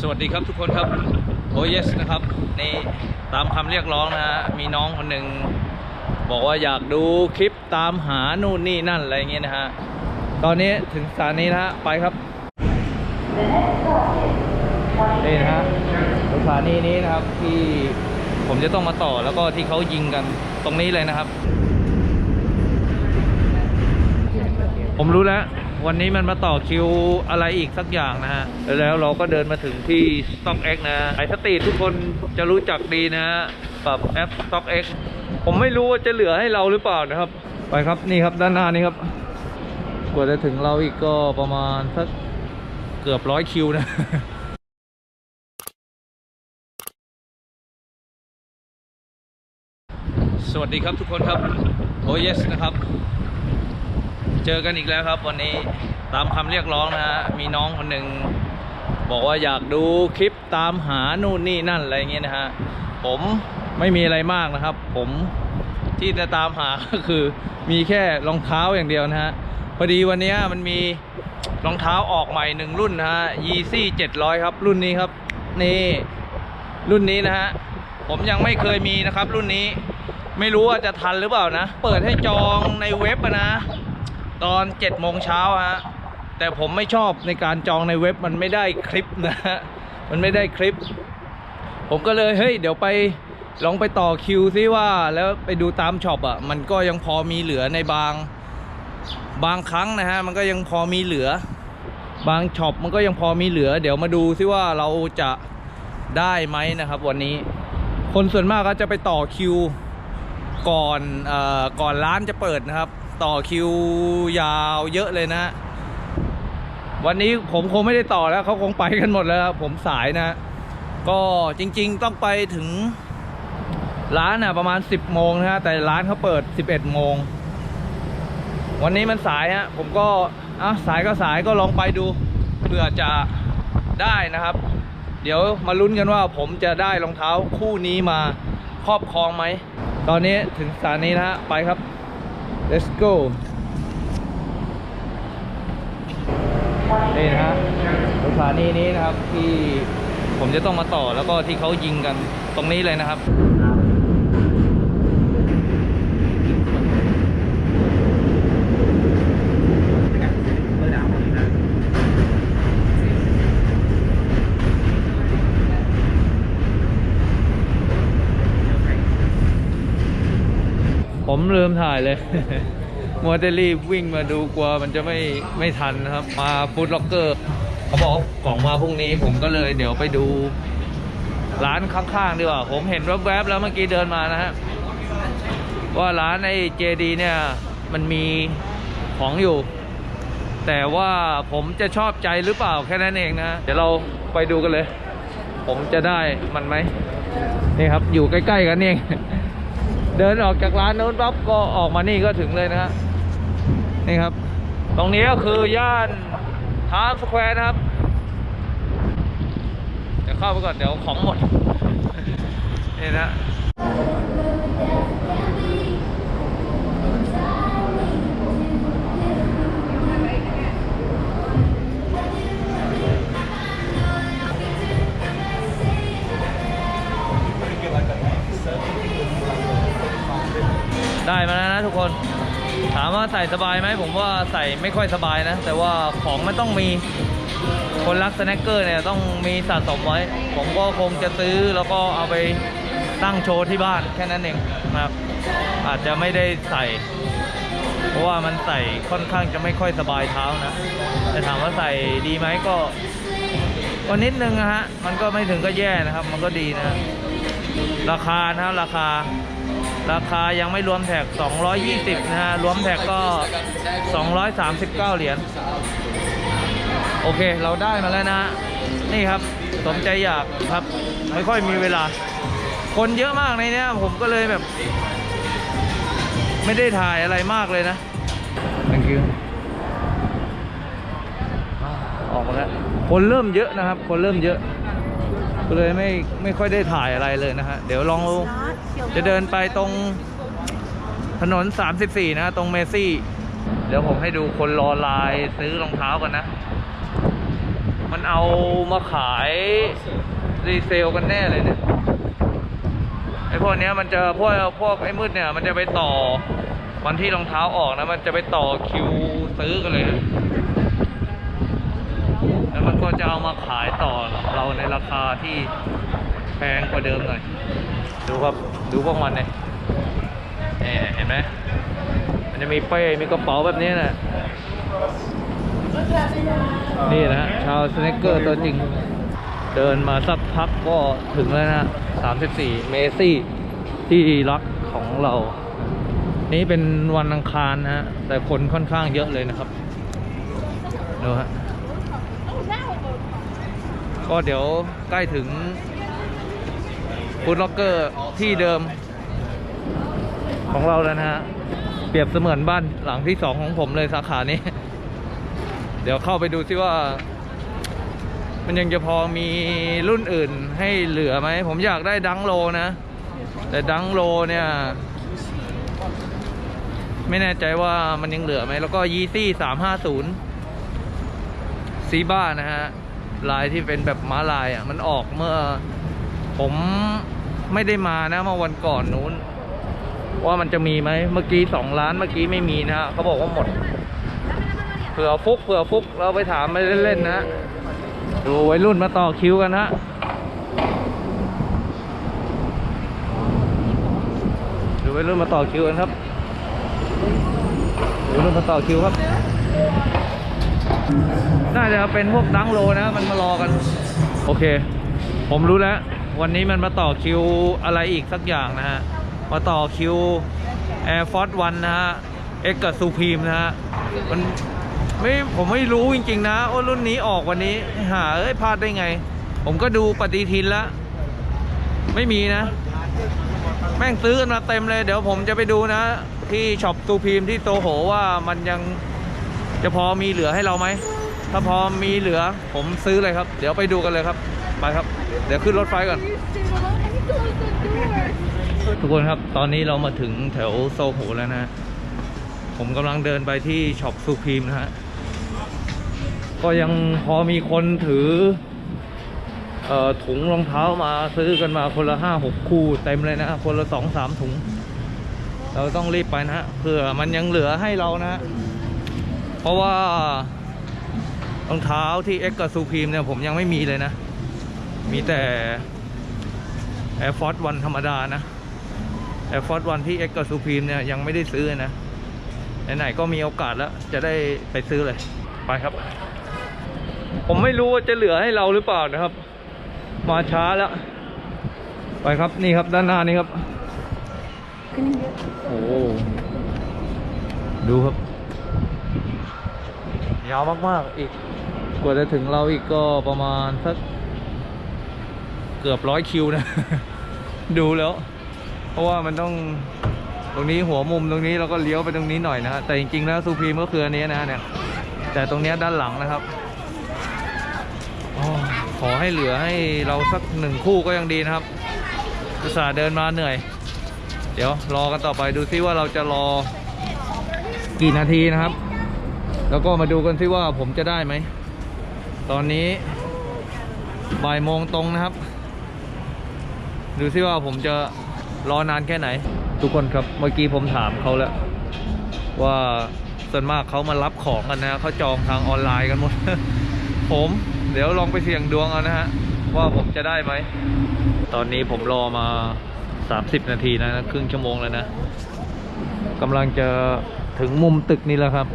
สวัสดีครับทุกคนครับโอเยสนะครับนี่ตามคำเรียกร้องนะฮะมีน้องคนหนึ่งบอกว่าอยากดูคลิปตามหานู่นนี่นั่นอะไรเงี้ยนะฮะตอนนี้ถึงสถานีนะฮะไปครับนี่นะฮะสถานีนี้นะครับที่ผมจะต้องมาต่อแล้วก็ที่เขายิงกันตรงนี้เลยนะครับ ผมรู้แล้ว วันนี้มันมาต่อคิวอะไรอีกสักอย่างนะฮะ แล้วเราก็เดินมาถึงที่ Stock X นะไอสตรีททุกคนจะรู้จักดีนะฮะกับแอป Stock X ผมไม่รู้ว่าจะเหลือให้เราหรือเปล่านะครับ ไปครับนี่ครับด้านหน้านี้ครับ กว่าจะถึงเราอีกก็ประมาณสักเกือบร้อยคิวนะสวัสดีครับทุกคนครับโอเยสนะครับ เจอกันอีกแล้วครับวันนี้ตามคำเรียกร้องนะฮะมีน้องคนหนึ่งบอกว่าอยากดูคลิปตามหานู่นนี่นั่นอะไรเงี้ยนะฮะผมไม่มีอะไรมากนะครับ ผมที่จะตามหาก็คือมีแค่รองเท้าอย่างเดียวนะฮะพอดีวันนี้มันมีรองเท้าออกใหม่หนึ่งรุ่นนะฮะ Yeezy 700ครับ รุ่นนี้ครับนี่รุ่นนี้นะฮะผมยังไม่เคยมีนะครับ รุ่นนี้ไม่รู้ว่าจะทันหรือเปล่านะ เปิดให้จองในเว็บนะ ตอน7จ็ดโมงเช้าฮะแต่ผมไม่ชอบในการจองในเว็บมันไม่ได้คลิปนะฮะมันไม่ได้คลิป ผมก็เลยเฮ้ยเดี๋ยวไปลองไปต่อคิวซิว่าแล้วไปดูตามช็อปอะมันก็ยังพอมีเหลือในบางบางครั้งนะฮะมันก็ยังพอมีเหลือ บางช็อปมันก็ยังพอมีเหลือ เดี๋ยวมาดูซิว่าเราจะได้ไหมนะครับวันนี้ คนส่วนมากก็จะไปต่อคิวก่อนเอ่อก่อนร้านจะเปิดนะครับ ต่อคิวยาวเยอะเลยนะ วันนี้ผมคงไม่ได้ต่อแล้วเขาคงไปกันหมดแล้วผมสายนะ ก็จริง ๆ ต้องไปถึงร้านน่ะประมาณ 10โมงนะฮะแต่ร้านเขาเปิด 11โมงวันนี้มันสายฮะผมก็อะสายก็สายก็ลองไปดูเพื่อจะได้นะครับ เดี๋ยวมาลุ้นกันว่าผมจะได้รองเท้าคู่นี้มาครอบครองไหม ตอนนี้ถึงสถานีนะฮะไปครับ let's go นี่นะฮะสถานีนี้นะครับที่ผมจะต้องมาต่อแล้วก็ที่เขายิงกันตรงนี้เลยนะครับ ผมลืมถ่ายเลย มัวแต่รีบวิ่งมาดูกลัวมันจะไม่ไม่ทันนะครับ มาฟู้ดล็อกเกอร์เขาบอกว่ากล่องมาพรุ่งนี้ผมก็เลยเดี๋ยวไปดู ร้านข้างๆดีกว่า ผมเห็นแวบๆแล้วเมื่อกี้เดินมานะฮะว่าร้านไอ้เจดีเนี่ยมันมีของอยู่ แต่ว่าผมจะชอบใจหรือเปล่าแค่นั้นเองนะเดี๋ยวเราไปดูกันเลย ผมจะได้มันไหมนี่ครับอยู่ใกล้ ๆ กันเอง เดินออกจากร้านโน้นปั๊บก็ออกมานี่ก็ถึงเลยนะฮะนี่ครับ ตรงนี้ก็คือย่านทามสแควร์นะครับ เดี๋ยวเข้าไปก่อนเดี๋ยวของหมด นี่นะ ได้มาแล้วนะทุกคน ถามว่าใส่สบายไหมผมว่าใส่ไม่ค่อยสบายนะ แต่ว่าของมันต้องมีคนรักสแน็คเกอร์เนี่ยต้องมีสะสมไว้ ผมก็คงจะซื้อแล้วก็เอาไปตั้งโชว์ที่บ้านแค่นั้นเองนะครับ อาจจะไม่ได้ใส่ เพราะว่ามันใส่ค่อนข้างจะไม่ค่อยสบายเท้านะ แต่ถามว่าใส่ดีไหมก็ก็นิดนึงนะฮะ มันก็ไม่ถึงก็แย่นะครับ มันก็ดีนะ ราคานะครับราคา ราคายังไม่รวมแท็ก 220 นะฮะ รวมแท็กก็ 239 เหรียญ โอเค เราได้มาแล้วนะ นี่ครับ สมใจอยากครับ ไม่ค่อยมีเวลา คนเยอะมากในเนี้ยผมก็เลยแบบ ไม่ได้ถ่ายอะไรมากเลยนะ thank you ออกมาแล้ว คนเริ่มเยอะนะครับ คนเริ่มเยอะ ก็เลยไม่ไม่ค่อยได้ถ่ายอะไรเลยนะฮะ เดี๋ยวลองจะเดินไปตรงถนน 34 นะ ตรงเมซี่ เดี๋ยวผมให้ดูคนรอไลน์ซื้อรองเท้ากันนะมันมันเอามาขายรีเซลกันแน่เลยเนี่ยไอ้พวกเนี้ยมันจะพวกพวกไอ้มืดเนี่ย มันจะไปต่อวันที่รองเท้าออกนะ มันจะไปต่อคิวซื้อกันเลยนะ แล้วมันก็จะเอามาขายต่อเราในราคาที่แพงกว่าเดิมหน่อย ดูครับ ดูพวกมันเนี่ยเห็นไหมมันจะมีเป้ มีกระเป๋าแบบนี้นะนี่นะชาวสเนคเกอร์ตัวจริง เดินมาสักพักก็ถึงแล้วนะฮะ34 เมซี่ ที่รักของเรา นี่เป็นวันอังคารนะฮะ แต่คนค่อนข้างเยอะเลยนะครับ ดูฮะ ก็เดี๋ยวใกล้ถึงฟูดล็อกเกอร์ที่เดิม ของเราแล้วนะฮะ เปรียบเสมือนบ้านหลังที่สองของผมเลยสาขานี้ เดี๋ยวเข้าไปดูซิว่า มันยังจะพอมีรุ่นอื่นให้เหลือไหม ผมอยากได้ดังโลนะ แต่ดังโลเนี่ย ไม่แน่ใจว่ามันยังเหลือไหม แล้วก็ยีซี่สามห้าศูนย์ซีบ้านะฮะ ลายที่เป็นแบบม้าลายอะ มันออกเมื่อ ผมไม่ได้มานะเมื่อวันก่อนนู้น ว่ามันจะมีไหมเมื่อกี้สองล้านเมื่อกี้ไม่มีนะฮะเขาบอกว่าหมด เผื่อฟุกเผื่อฟุกเราไปถามไปเล่นๆนะดูวัยรุ่นมาต่อคิวกันฮะดูวัยรุ่นมาต่อคิวกันครับดูวัยรุ่นมาต่อคิวครับ น่าจะเป็นพวกดังโลนะมันมารอกัน โอเค ผมรู้แล้ว วันนี้มันมาต่อคิวอะไรอีกสักอย่างนะฮะ มาต่อคิว Air Force One นะฮะ X กับ Supreme นะฮะ มันไม่ผมไม่รู้จริงๆนะว่ารุ่นนี้ออกวันนี้ หาเอ้ยพลาดได้ไง ผมก็ดูปฏิทินแล้ว ไม่มีนะ แม่งซื้อกันมาเต็มเลย เดี๋ยวผมจะไปดูนะ ที่ช็อปซูพีมที่โซโหว่ามันยัง จะพอมีเหลือให้เราไหม ถ้าพอมีเหลือผมซื้อเลยครับ เดี๋ยวไปดูกันเลยครับไปครับ เดี๋ยวขึ้นรถไฟก่อน ทุกคนครับ ตอนนี้เรามาถึงแถวโซโหแล้วนะ ผมกำลังเดินไปที่ช็อปซูพีมนะฮะ ก็ยังพอมีคนถือออถุงรองเท้ามาซื้อกันมาคนละห้าหกคู่เต็มเลยนะ คนละสองสามถุง เราต้องรีบไปนะฮะเผื่อมันยังเหลือให้เรานะฮะ เพราะว่ารองเท้าที่เอ็กกับซูพีมเนี่ยผมยังไม่มีเลยนะ มีแต่ Air Force One ธรรมดานะ Air Force One ที่ X กับ Supreme เนี่ยยังไม่ได้ซื้อนะไหนๆก็มีโอกาสแล้ว จะได้ไปซื้อเลย ไปครับ ผมไม่รู้ว่าจะเหลือให้เราหรือเปล่านะครับ มาช้าแล้ว ไปครับนี่ครับด้านหน้านี้ครับโอ้โหดูครับ ยาวมากๆอีกกว่าจะถึงเราอีกก็ประมาณสักเกือบร้อยคิวนะ ดูแล้ว เพราะว่ามันต้องตรงนี้หัวมุมตรงนี้เราก็เลี้ยวไปตรงนี้หน่อยนะฮะแต่จริงๆแล้วซูพีมก็คืออันนี้นะเนี่ยแต่ตรงนี้ด้านหลังนะครับอขอให้เหลือให้เราสักหนึ่งคู่ก็ยังดีนะครับอุตส่าห์เดินมาเหนื่อย เดี๋ยวรอกันต่อไปดูซิว่าเราจะรอกี่นาทีนะครับ แล้วก็มาดูกันซิว่าผมจะได้ไหม ตอนนี้บ่ายโมงตรงนะครับ ดูซิว่าผมจะรอนานแค่ไหน ทุกคนครับเมื่อกี้ผมถามเขาแล้ว ว่าส่วนมากเขามารับของกันนะเขาจองทางออนไลน์กันหมด ผมเดี๋ยวลองไปเสี่ยงดวงเอานะฮะ ว่าผมจะได้ไหม ตอนนี้ผมรอมา 30 นาทีนะ ครึ่งชั่วโมงแล้วนะกำลังจะถึงมุมตึกนี้แล้วครับ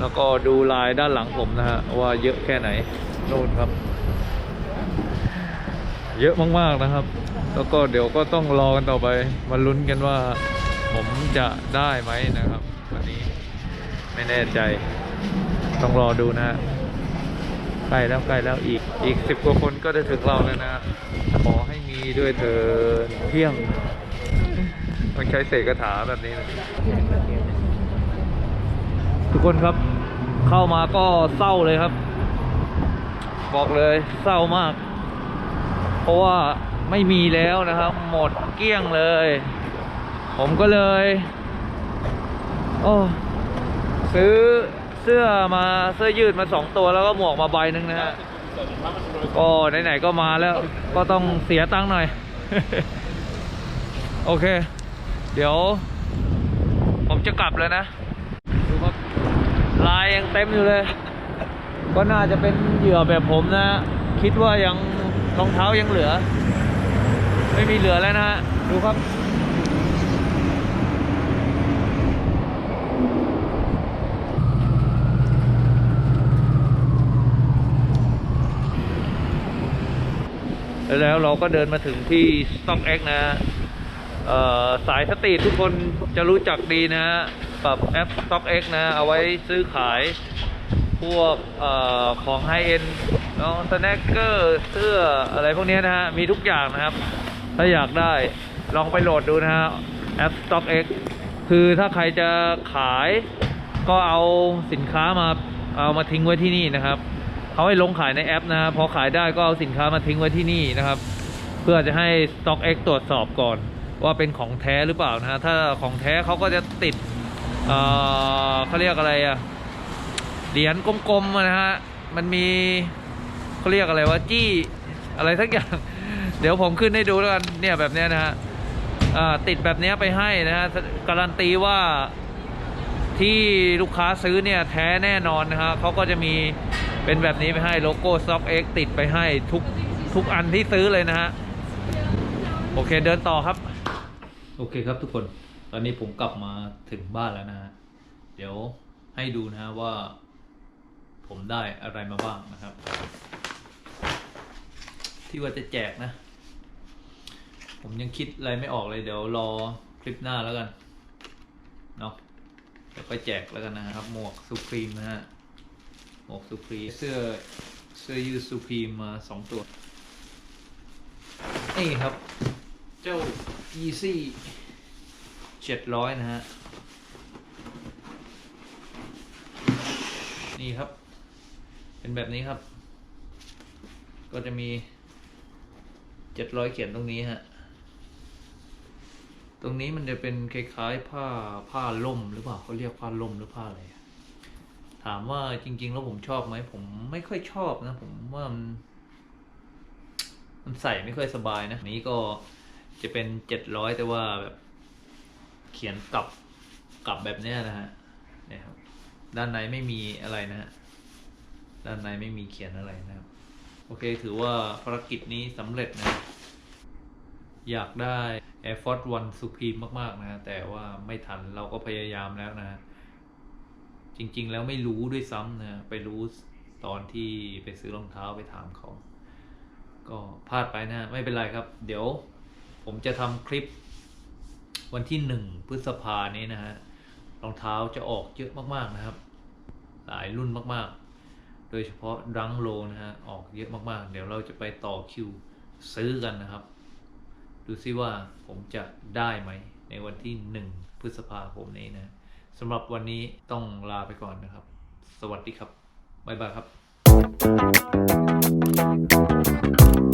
แล้วก็ดูลายด้านหลังผมนะฮะว่าเยอะแค่ไหนนู่นครับ เยอะมากๆนะครับ แล้วก็เดี๋ยวก็ต้องรอกันต่อไปมาลุ้นกันว่า ผมจะได้ไหมนะครับวันนี้ไม่แน่ใจ ต้องรอดูนะฮะใกล้แล้วใกล้แล้วอีกอีกสิบกว่าคนก็จะถึงเราแล้วนะฮะขอให้มีด้วยเธอเที่ยงต้องใช้เสกคาถาแบบนี้นะ ทุกคนครับ เข้ามาก็เศร้าเลยครับ บอกเลยเศร้ามาก เพราะว่าไม่มีแล้วนะครับ หมดเกลี้ยงเลย ผมก็เลยโอ้ซื้อสื้อมาเสื้อยืดมาสองตัวแล้วก็หมวกมาใบหนึ่งนะฮะก็ไหนๆก็มาแล้วก็ต้องเสียตังค์หน่อย โอเค เดี๋ยว ผมจะกลับแล้วนะดูครับ ลายยังเต็มอยู่เลย ก็น่าจะเป็นเหยื่อแบบผมนะ คิดว่ายังรองเท้ายังเหลือ ไม่มีเหลือแล้วนะฮะ ดูครับแล้วเราก็เดินมาถึงที่ Stock X นะฮะสายสตรีททุกคนจะรู้จักดีนะ ฮะกับแอป Stock X นะ เอาไว้ซื้อขายพวกอของไฮเอ็นน้องสแน็คเกอร์เสื้ออะไรพวกนี้นะฮะ มีทุกอย่างนะครับ ถ้าอยากได้ลองไปโหลดดูนะฮะแอป Stock X คือถ้าใครจะขายก็เอาสินค้ามาเอามาทิ้งไว้ที่นี่นะครับเขาให้ลงขายในแอปนะฮะพอขายได้ก็เอาสินค้ามาทิ้งไว้ที่นี่นะครับ เพื่อจะให้ Stock X ตรวจสอบก่อน ว่าเป็นของแท้หรือเปล่านะฮะถ้าของแท้เขาก็จะติด เออเขาเรียกอะไรอะเหรียญกลมๆนะฮะ มันมีเขาเรียกอะไรว่าจี้อะไรสักอย่าง เดี๋ยวผมขึ้นให้ดูแล้วกัน เนี่ยแบบเนี้ยนะฮะติดแบบนี้ไปให้นะฮะ การันตีว่าที่ลูกค้าซื้อเนี่ยแท้แน่นอนนะฮะเขาก็จะมีเป็นแบบนี้ไปให้โลโก้ Stock X ติดไปให้ทุกทุกอันที่ซื้อเลยนะฮะ โอเคเดินต่อครับ โอเคครับทุกคน ตอนนี้ผมกลับมาถึงบ้านแล้วนะฮะ เดี๋ยวให้ดูนะฮะว่า ผมได้อะไรมาบ้างนะครับ ที่ว่าจะแจกนะ ผมยังคิดอะไรไม่ออกเลย เดี๋ยวรอคลิปหน้าแล้วกันเนาะเดี๋ยวไปแจกแล้วกันนะครับ หมวกสุพรีมนะฮะ หมวกสุพรีมเสื้อเสื้อยืดสุพรีมมาสองตัว นี่ครับ เจ้า Easy เจ็ดร้อยนะฮะ นี่ครับ เป็นแบบนี้ครับ ก็จะมีเจ็ดร้อยเขียนตรงนี้ฮะ ตรงนี้มันจะเป็นคล้ายๆผ้าผ้าล่มหรือเปล่าเขาเรียกผ้าล่มหรือผ้าอะไร ถามว่าจริง ๆ แล้วผมชอบไหม ผมไม่ค่อยชอบนะ ผมว่ามันมันใส่ไม่ค่อยสบายนะ นี้ก็จะเป็นเจ็ดร้อยแต่ว่าแบบ เขียนกลับกลับแบบเนี้ยนะฮะเนี่ยครับ ด้านในไม่มีอะไรนะฮะด้านในไม่มีเขียนอะไรนะครับ โอเคถือว่าภารกิจนี้สำเร็จนะ อยากได้ Air Force One Supreme มาก ๆ นะฮะแต่ว่าไม่ทันเราก็พยายามแล้วนะฮะจริง ๆ แล้วไม่รู้ด้วยซ้ำนะไปรู้ตอนที่ไปซื้อรองเท้าไปถามเขา ก็พลาดไปนะ ไม่เป็นไรครับ เดี๋ยวผมจะทำคลิป วันที่หนึ่งพฤษภานี้นะฮะรองเท้าจะออกเยอะมากๆนะครับ หลายรุ่นมากๆ โดยเฉพาะดังโลนะฮะออกเยอะมากๆ เดี๋ยวเราจะไปต่อคิวซื้อกันนะครับ ดูซิว่าผมจะได้ไหม ในวันที่หนึ่งพฤษภาผมนี้นะสำหรับวันนี้ต้องลาไปก่อนนะครับ สวัสดีครับ บ๊ายบายครับ Thank you.